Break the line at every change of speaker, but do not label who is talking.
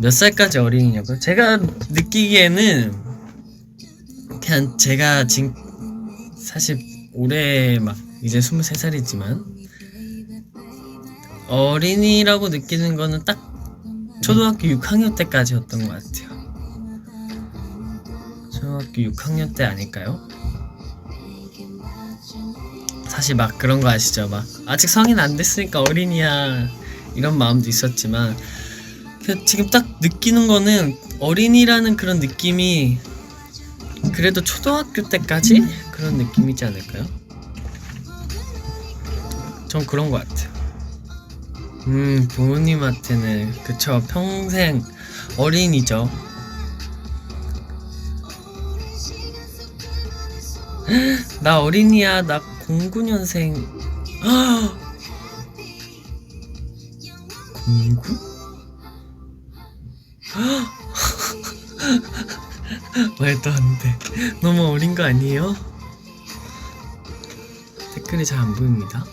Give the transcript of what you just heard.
몇 살까지 어린이냐고요? 제가 느끼기에는 그냥 제가 지금 사실 올해 막 이제 23살이지만 어린이라고 느끼는 거는 딱 초등학교 6학년 때까지였던 것 같아요. 초등학교 6학년 때 아닐까요? 사실 막 그런 거 아시죠? 막 아직 성인 안 됐으니까 어린이야 이런 마음도 있었지만 그 지금 딱 느끼는 거는 어린이라는 그런 느낌이 그래도 초등학교 때까지 그런 느낌이지 않을까요? 전 그런 것 같아요. 음 부모님한테는 그쵸 평생 어린이죠. 나 어린이야 나 09년생 09? 말도 안 돼. 너무 어린 거 아니에요? 댓글이 잘 안 보입니다.